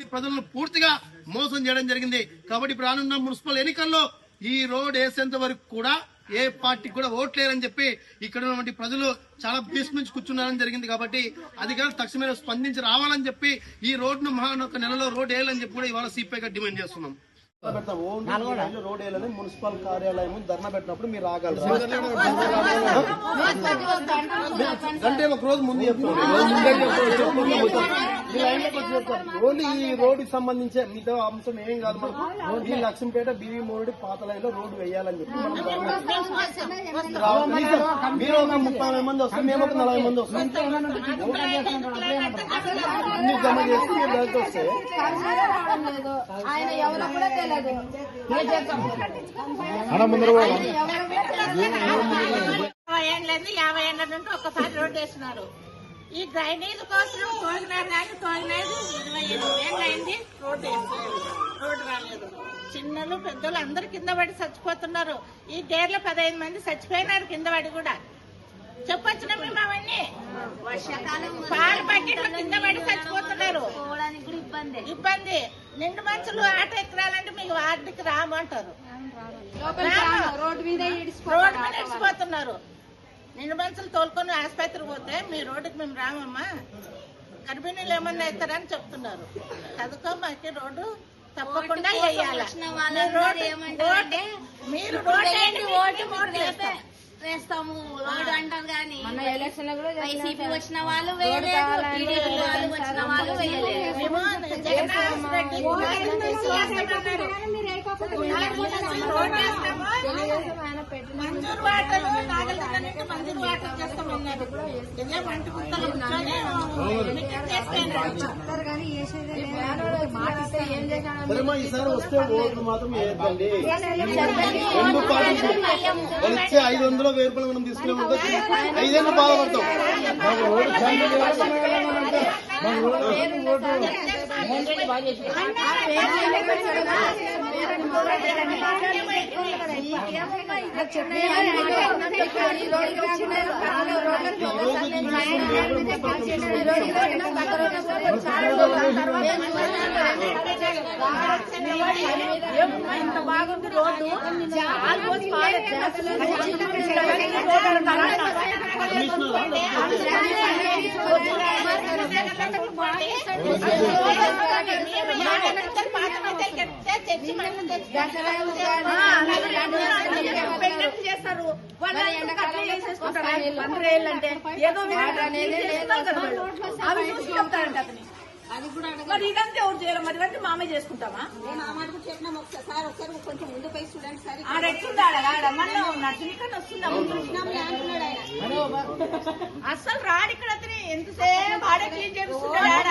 ఈ ప్రజలను పూర్తిగా మోసం చేయడం జరిగింది. కాబట్టి ఇప్పుడు రానున్న మున్సిపల్ ఎన్నికల్లో ఈ రోడ్ వేసేంత వరకు కూడా ఏ పార్టీకి కూడా ఓట్లేరని చెప్పి ఇక్కడ ఉన్నటువంటి ప్రజలు చాలా భీష్మించి కూర్చున్నారని జరిగింది. కాబట్టి అధికారులు తక్షణమే స్పందించి రావాలని చెప్పి ఈ రోడ్ను మహా ఒక నెలలో రోడ్ వేయాలని చెప్పి కూడా ఇవాళ సిపిఐగా డిమాండ్ చేస్తున్నాం. రోడ్ వేయాలని మున్సిపల్ కార్యాలయం ముందు ధర్నా పెట్టినప్పుడు మీరు రాగలరు? అంటే ఒక రోజు ముందు ఓన్లీ ఈ రోడ్డుకి సంబంధించే మిగతా అంశం ఏం కాదు మనకు ఈ లక్ష్మీపేట బీవీ మోడి పాత లైన్లో రోడ్డు వేయాలని చెప్పి మనం. మీరు- ఒక ముప్పై మంది వస్తాం మేము ఒక నలభై మంది వస్తాం. అన్ని జమ చేసి మీరు బయటకు వస్తే. ఆయన ఎవరో కూడా తెలియదు యాభై ఏళ్ళని యాభై ఏళ్ళ నుండి ఒక్కసారి రోడ్డు వేస్తున్నారు. ఈ డ్రైనేజ్ కోసం తోగినారు కానీ తోగినారు ఇరవై ఎనిమిది ఏళ్ళు అయింది రోడ్డు రోడ్డు రాలేదు. చిన్నలు పెద్దలు అందరు కింద పడి చచ్చిపోతున్నారు. ఈ డేర్లో పదహైదు మంది చచ్చిపోయినారు కింద పడి కూడా. చెప్పొచ్చిన మేము అవన్నీ వర్షాకాలం పాల ప్యాకెట్లు కింద పడి చచ్చిపోతున్నారు. ఇబ్బంది. ఇబ్బంది. నిండు మనుషులు ఆటో ఎక్కరాలంటే మీకు వార్డుకి రామంటారు. రోడ్డు మీద నడిచిపోతున్నారు నిండు మనుషులు తోలుకొని ఆసుపత్రికి పోతే మీ రోడ్డుకి మేము రామమ్మా. గర్భిణీలు ఏమన్నా అవుతారని చెప్తున్నారు. చదువుకో మాకు రోడ్డు తప్పకుండా వేయాలి. మీరు రోడ్డు- ఓటు. వేస్తాము. రోడ్డు అంటారు కానీ వైసీపీ వచ్చిన వాళ్ళు వేయలేదు టీడీపీ వాళ్ళు వచ్చిన వాళ్ళు వేయలేదు. మంజూరు మంజూరు వాటర్ చేస్తామన్నారు ఇదే ఈసారి వస్తే ఓట్లు మాత్రం వేయద్దండి. ఐదు వందలు వెయ్యి రూపాయలు మనం తీసుకునే ఐదేళ్ళు బాధపడతాం. ఇంత బాగుంది రోడ్డు చేస్తారు అంటే ఏదో అవి చూసి చెప్తారంట అతని మరి ఇదంతా ఎవరు చేయాలి? మరి ఇదంతా మామే చేసుకుంటామా? ఆడ ఎట్లుంది ఆడ? మళ్ళీ నర్సనికన్నా వస్తుందా? అసలు రాడు ఇక్కడ అతని. ఎంతసేపు ఆడే క్లీన్ చేస్తున్నాడు